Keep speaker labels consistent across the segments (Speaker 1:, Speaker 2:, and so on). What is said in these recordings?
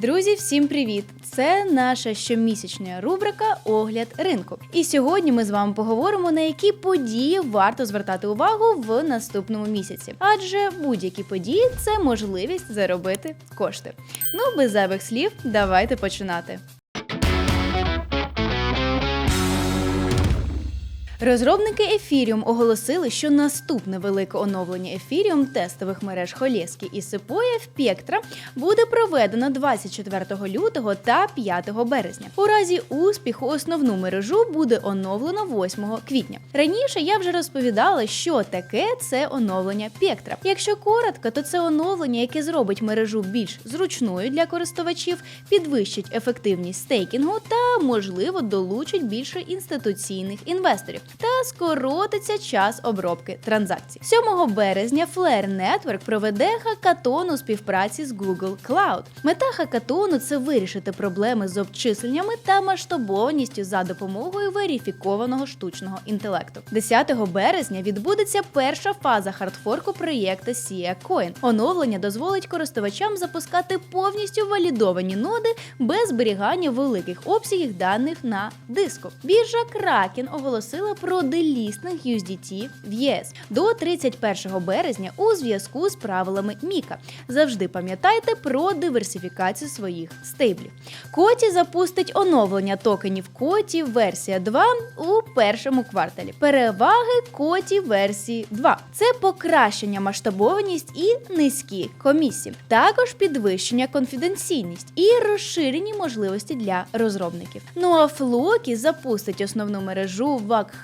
Speaker 1: Друзі, всім привіт! Це наша щомісячна рубрика Огляд ринку. І сьогодні ми з вами поговоримо, на які події варто звертати увагу в наступному місяці. Адже будь-які події це можливість заробити кошти. Ну, без зайвих слів, давайте починати. Розробники Ethereum оголосили, що наступне велике оновлення Ethereum тестових мереж Холєскі і Сепоя в Пектра буде проведено 24 лютого та 5 березня. У разі успіху основну мережу буде оновлено 8 квітня. Раніше я вже розповідала, що таке це оновлення Пектра. Якщо коротко, то це оновлення, яке зробить мережу більш зручною для користувачів, підвищить ефективність стейкінгу та, можливо, долучить більше інституційних інвесторів та скоротиться час обробки транзакцій. 7 березня Flare Network проведе хакатон у співпраці з Google Cloud. Мета хакатону це вирішити проблеми з обчисленнями та масштабованістю за допомогою верифікованого штучного інтелекту. 10 березня відбудеться перша фаза хардфорку проєкту SIA Coin. Оновлення дозволить користувачам запускати повністю валідовані ноди без зберігання великих обсягів даних на диску. Біржа Kraken оголосила про делістинг USDT в ЄС до 31 березня у зв'язку з правилами Міка. Завжди пам'ятайте про диверсифікацію своїх стейблів. Коті запустить оновлення токенів Коті версія 2 у першому кварталі. Переваги Коті версії 2 це покращення масштабованість і низькі комісії, також підвищення конфіденційність і розширені можливості для розробників. Ну а Флокі запустить основну мережу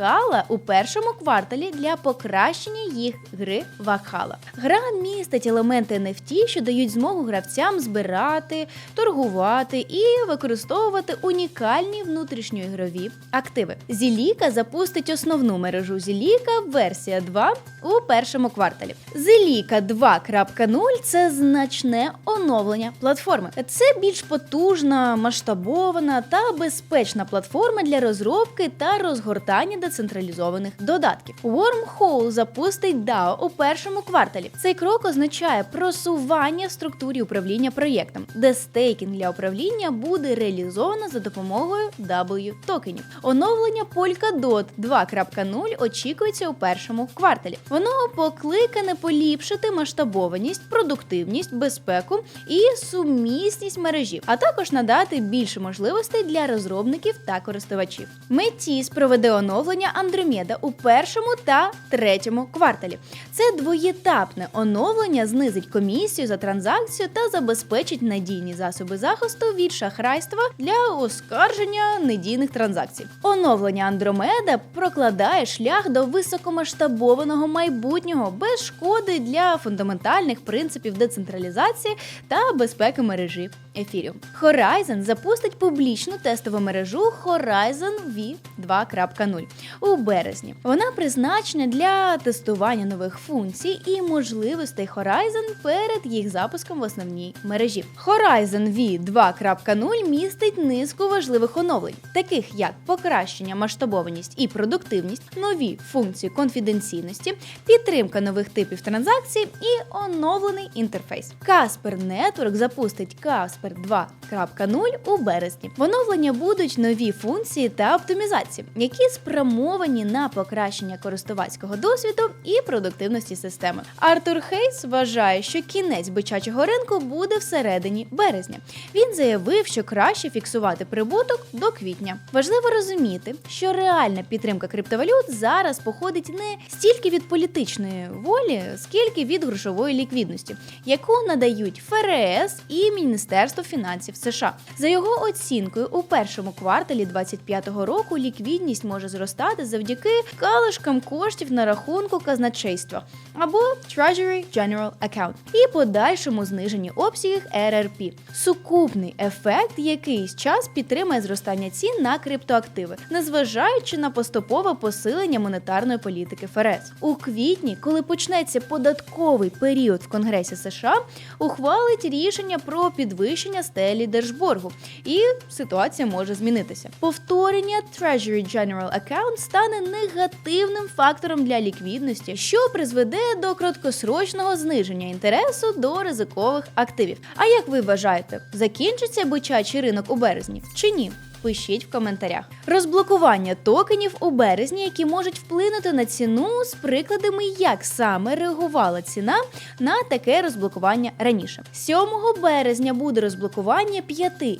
Speaker 1: Вакхала у першому кварталі для покращення їх гри Вакхала. Гра містить елементи NFT, що дають змогу гравцям збирати, торгувати і використовувати унікальні внутрішньоігрові активи. Зіліка запустить основну мережу Зіліка версія 2 у першому кварталі. Зеліка 2.0 це значне оновлення платформи. Це більш потужна, масштабована та безпечна платформа для розробки та розгортання децентралізованих додатків. Wormhole запустить DAO у першому кварталі. Цей крок означає просування в структурі управління проєктом, де стейкінг для управління буде реалізовано за допомогою W токенів. Оновлення Polkadot 2.0 очікується у першому кварталі. Воно покликане поліпшити масштабованість, продуктивність, безпеку і сумісність мережі, а також надати більше можливостей для розробників та користувачів. Метіс проведе оновлення Andromeda у першому та третьому кварталі. Це двоєтапне оновлення знизить комісію за транзакцію та забезпечить надійні засоби захисту від шахрайства для оскарження недійних транзакцій. Оновлення Andromeda прокладає шлях до високомасштабованого майбутнього без шкоди для фундаментальних принципів децентралізації та безпеки мережі Ethereum. Horizon запустить публічну тестову мережу Horizon V 2.0 у березні. Вона призначена для тестування нових функцій і можливостей Horizon перед їх запуском в основній мережі. Horizon V 2.0 містить низку важливих оновлень, таких як покращення масштабованість і продуктивність, нові функції конфіденційності, підтримка нових типів транзакцій і оновлений інтерфейс. Casper Network запустить Casper 2.0 у березні. В оновлення будуть нові функції та оптимізації, які спрямовані на покращення користувацького досвіду і продуктивності системи. Артур Хейс вважає, що кінець бичачого ринку буде всередині березня. Він заявив, що краще фіксувати прибуток до квітня. Важливо розуміти, що реальна підтримка криптовалют зараз походить не стільки від політичної волі, скільки від грошової ліквідності, яку надають ФРС і Міністерство фінансів США. За його оцінкою, у першому кварталі 2025 року ліквідність може зростати завдяки калишкам коштів на рахунку казначейства або Treasury General Account і подальшому зниженні обсягів RRP. Сукупний ефект якийсь час підтримає зростання цін на криптоактиви, незважаючи на поступове посилення монетарної політики ФРС. У квітні, коли почнеться податковий період в Конгресі США, ухвалить рішення про підвищення стелі держборгу, і ситуація може змінитися. Повторення Treasury General Account стане негативним фактором для ліквідності, що призведе до краткосрочного зниження інтересу до ризикових активів. А як ви вважаєте, закінчиться бичачий ринок у березні чи ні? Пишіть в коментарях. Розблокування токенів у березні, які можуть вплинути на ціну з прикладами, як саме реагувала ціна на таке розблокування раніше. 7 березня буде розблокування 5%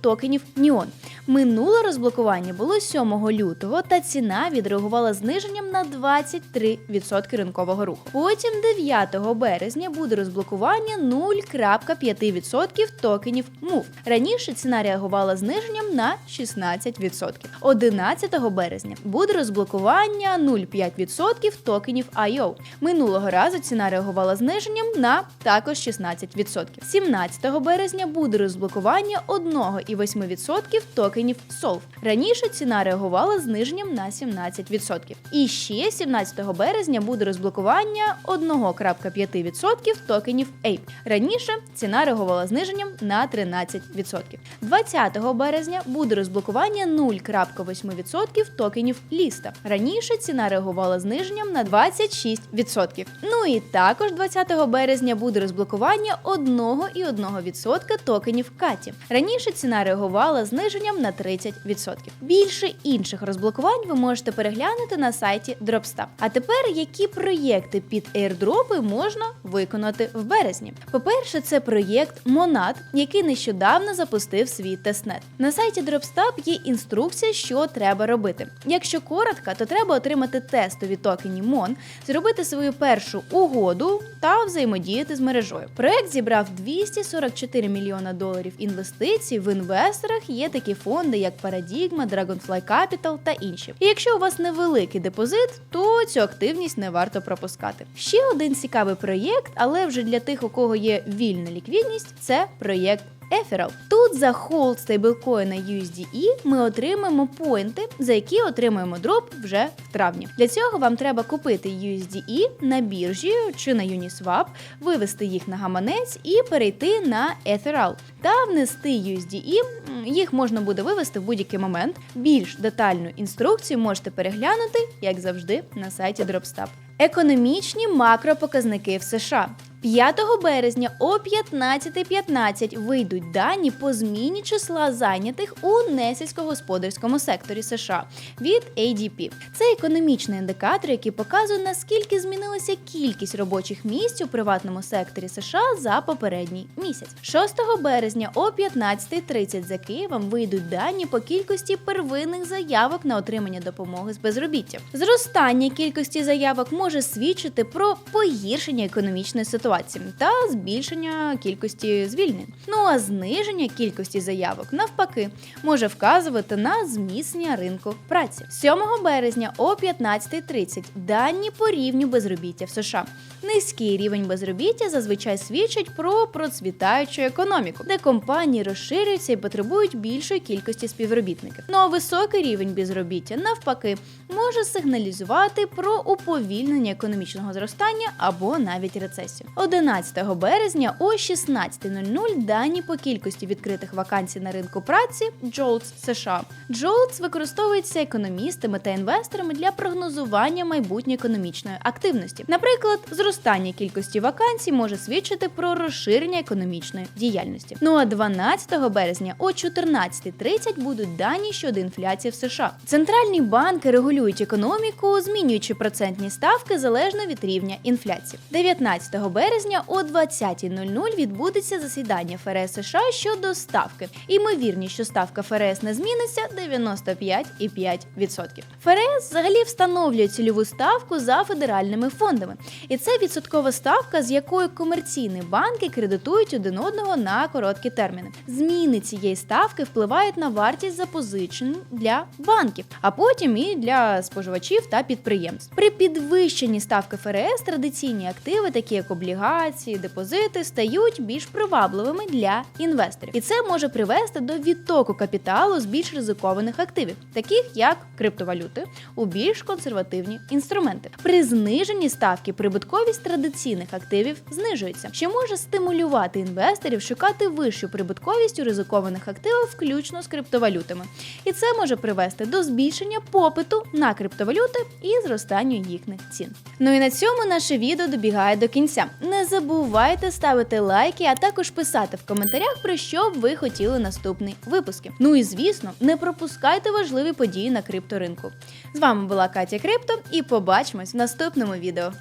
Speaker 1: токенів Ніон. Минуле розблокування було 7 лютого, та ціна відреагувала зниженням на 23% ринкового руху. Потім 9 березня буде розблокування 0,5% токенів MOVE. Раніше ціна реагувала зниженням на 16%. 11 березня буде розблокування 0,5% токенів IO. Минулого разу ціна реагувала зниженням на також 16%. 17 березня буде розблокування 1,8% токенів SOLV. Раніше ціна реагувала зниженням на 17%. І ще 17 березня буде розблокування 1,5% токенів APE. Раніше ціна реагувала зниженням на 13%. 20 березня буде розблокування 0,8% токенів ліста. Раніше ціна реагувала зниженням на 26%. Ну і також 20 березня буде розблокування 1,1% токенів Каті. Раніше ціна реагувала зниженням на 30%. Більше інших розблокувань ви можете переглянути на сайті Dropstop. А тепер які проєкти під airdropи можна виконати в березні? По-перше, це проєкт Monad, який нещодавно запустив свій тестнет. На сайті Dropstop є інструкція, що треба робити. Якщо коротко, то треба отримати тестові токені MON, зробити свою першу угоду та взаємодіяти з мережою. Проект зібрав 244 мільйона доларів інвестицій. В інвесторах є такі фонди, як Paradigma, Dragonfly Capital та інші. І якщо у вас невеликий депозит, то цю активність не варто пропускати. Ще один цікавий проєкт, але вже для тих, у кого є вільна ліквідність, це проєкт Еферал. Тут за холд стейблкоїна USDE ми отримаємо поінти, за які отримуємо дроп вже в травні. Для цього вам треба купити USDE на біржі чи на Uniswap, вивести їх на гаманець і перейти на Ethereal та внести USDE. Їх можна буде вивести в будь-який момент. Більш детальну інструкцію можете переглянути, як завжди, на сайті Dropstop. Економічні макропоказники в США. 5 березня о 15.15 вийдуть дані по зміні числа зайнятих у несільськогосподарському секторі США від ADP. Це економічний індикатор, який показує наскільки змінилася кількість робочих місць у приватному секторі США за попередній місяць. 6 березня о 15.30 за Києвом вийдуть дані по кількості первинних заявок на отримання допомоги з безробіття. Зростання кількості заявок може свідчити про погіршення економічної ситуації та збільшення кількості звільнень. Ну а зниження кількості заявок навпаки може вказувати на зміцнення ринку праці. 7 березня о 15.30 дані по рівню безробіття в США. Низький рівень безробіття зазвичай свідчить про процвітаючу економіку, де компанії розширюються і потребують більшої кількості співробітників. Ну а високий рівень безробіття навпаки може сигналізувати про уповільнення економічного зростання або навіть рецесію. 11 березня о 16.00 дані по кількості відкритих вакансій на ринку праці JOLTS США. JOLTS використовується економістами та інвесторами для прогнозування майбутньої економічної активності. Наприклад, зростання кількості вакансій може свідчити про розширення економічної діяльності. Ну а 12 березня о 14.30 будуть дані щодо інфляції в США. Центральні банки регулюють економіку, змінюючи процентні ставки залежно від рівня інфляції. 19 березня о 20.00 відбудеться засідання ФРС США щодо ставки. Імовірність, що ставка ФРС не зміниться 95,5%. ФРС взагалі встановлює цільову ставку за федеральними фондами, і це відсоткова ставка, з якою комерційні банки кредитують один одного на короткі терміни. Зміни цієї ставки впливають на вартість запозичень для банків, а потім і для споживачів та підприємств. При підвищенні ставки ФРС традиційні активи, такі як облігації, облігації, депозити стають більш привабливими для інвесторів, і це може привести до відтоку капіталу з більш ризикованих активів, таких як криптовалюти, у більш консервативні інструменти. При зниженні ставки прибутковість традиційних активів знижується, що може стимулювати інвесторів шукати вищу прибутковість у ризикованих активах, включно з криптовалютами. І це може привести до збільшення попиту на криптовалюти і зростанню їхніх цін. Ну і на цьому наше відео добігає до кінця. Не забувайте ставити лайки, а також писати в коментарях, про що б ви хотіли наступний випуски. Ну і звісно, не пропускайте важливі події на крипторинку. З вами була Катя Крипто, і побачимось в наступному відео.